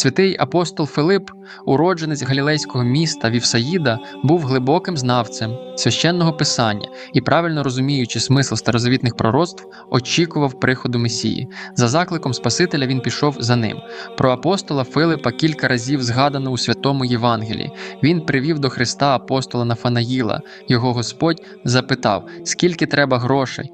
Святий апостол Филип, уродженець галілейського міста Вівсаїда, був глибоким знавцем священного писання і, правильно розуміючи смисл старозавітних пророцтв, очікував приходу Месії. За закликом Спасителя він пішов за ним. Про апостола Филипа кілька разів згадано у святому Євангелії. Він привів до Христа апостола Нафанаїла. Його Господь запитав, скільки треба грошей.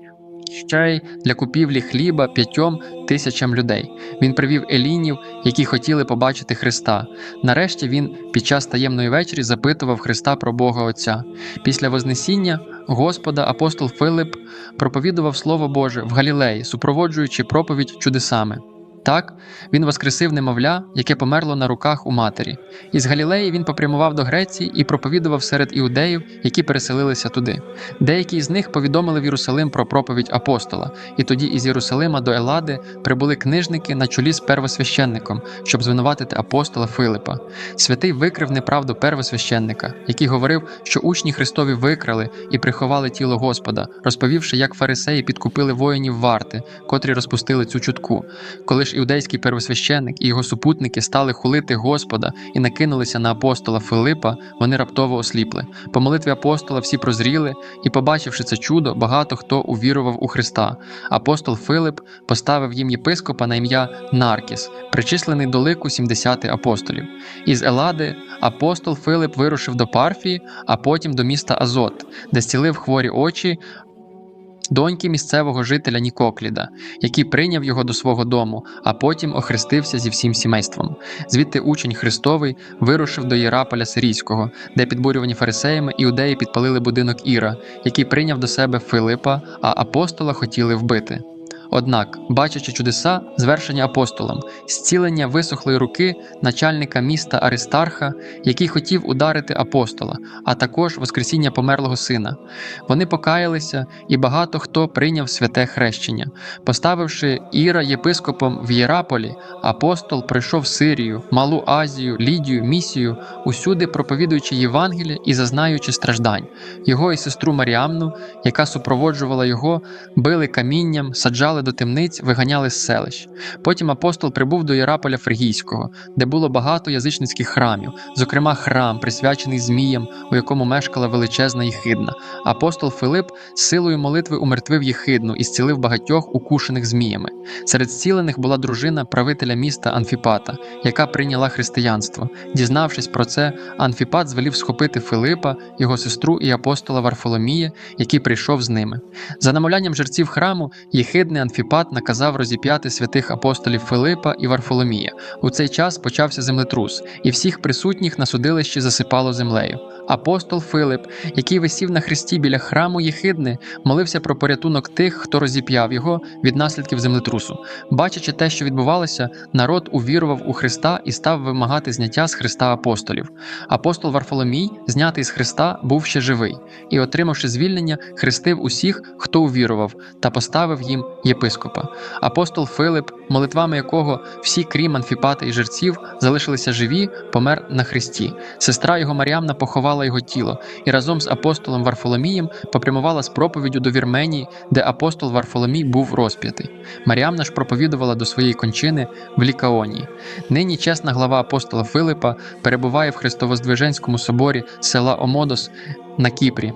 Ще й для купівлі хліба п'ятьом тисячам людей. Він привів елінів, які хотіли побачити Христа. Нарешті він під час таємної вечері запитував Христа про Бога Отця. Після Вознесіння Господа апостол Филип проповідував Слово Боже в Галілеї, супроводжуючи проповідь чудесами. Так, він воскресив немовля, яке померло на руках у матері. Із Галілеї він попрямував до Греції і проповідував серед іудеїв, які переселилися туди. Деякі з них повідомили в Єрусалим про проповідь апостола, і тоді із Єрусалима до Елади прибули книжники на чолі з первосвященником, щоб звинуватити апостола Филипа. Святий викрив неправду первосвященника, який говорив, що учні Христові викрали і приховали тіло Господа, розповівши, як фарисеї підкупили воїнів варти, котрі розпустили цю чутку. Коли ж іудейський первосвященник і його супутники стали хулити Господа і накинулися на апостола Филипа, вони раптово осліпли. По молитві апостола всі прозріли, і, побачивши це чудо, багато хто увірував у Христа. Апостол Филип поставив їм єпископа на ім'я Наркіс, причислений до лику 70 апостолів. Із Елади апостол Филип вирушив до Парфії, а потім до міста Азот, де зцілив хворі очі. Доньки місцевого жителя Нікокліда, який прийняв його до свого дому, а потім охрестився зі всім сімейством. Звідти учень Христовий вирушив до Єраполя Сирійського, де підбурювані фарисеями іудеї підпалили будинок Іра, який прийняв до себе Филипа, а апостола хотіли вбити. Однак, бачачи чудеса, звершення апостолам, зцілення висохлої руки начальника міста Аристарха, який хотів ударити апостола, а також воскресіння померлого сина, вони покаялися, і багато хто прийняв святе хрещення. Поставивши Іра єпископом в Єраполі, апостол пройшов Сирію, Малу Азію, Лідію, Місію, усюди проповідуючи Євангеліє і зазнаючи страждань. Його і сестру Маріамну, яка супроводжувала його, били камінням, саджали до темниць, виганяли з селищ. Потім апостол прибув до Єраполя Фригійського, де було багато язичницьких храмів, зокрема храм, присвячений Зміям, у якому мешкала величезна Єхидна. Апостол Филип силою молитви умертвив Єхидну і зцілив багатьох укушених зміями. Серед зцілених була дружина правителя міста Анфіпата, яка прийняла християнство. Дізнавшись про це, Анфіпат звелів схопити Филипа, його сестру і апостола Варфоломія, який прийшов з ними. За намовлянням жерців храму, єхидний Анфіпат наказав розіп'яти святих апостолів Филипа і Варфоломія. У цей час почався землетрус, і всіх присутніх на судилищі засипало землею. Апостол Филип, який висів на хресті біля храму Єхидни, молився про порятунок тих, хто розіп'яв його від наслідків землетрусу. Бачачи те, що відбувалося, народ увірував у Христа і став вимагати зняття з Христа апостолів. Апостол Варфоломій, знятий з Христа, був ще живий, і, отримавши звільнення, хрестив усіх, хто увірував, та поставив їм єпископа. Апостол Филип, молитвами якого всі, крім Анфіпата і жерців, залишилися живі, помер на хресті. Сестра його Маріамна поховала його тіло і разом з апостолом Варфоломієм попрямувала з проповіддю до Вірменії, де апостол Варфоломій був розп'ятий. Маріамна ж проповідувала до своєї кончини в Лікаонії. Нині чесна глава апостола Филипа перебуває в Христовоздвиженському соборі села Омодос на Кіпрі.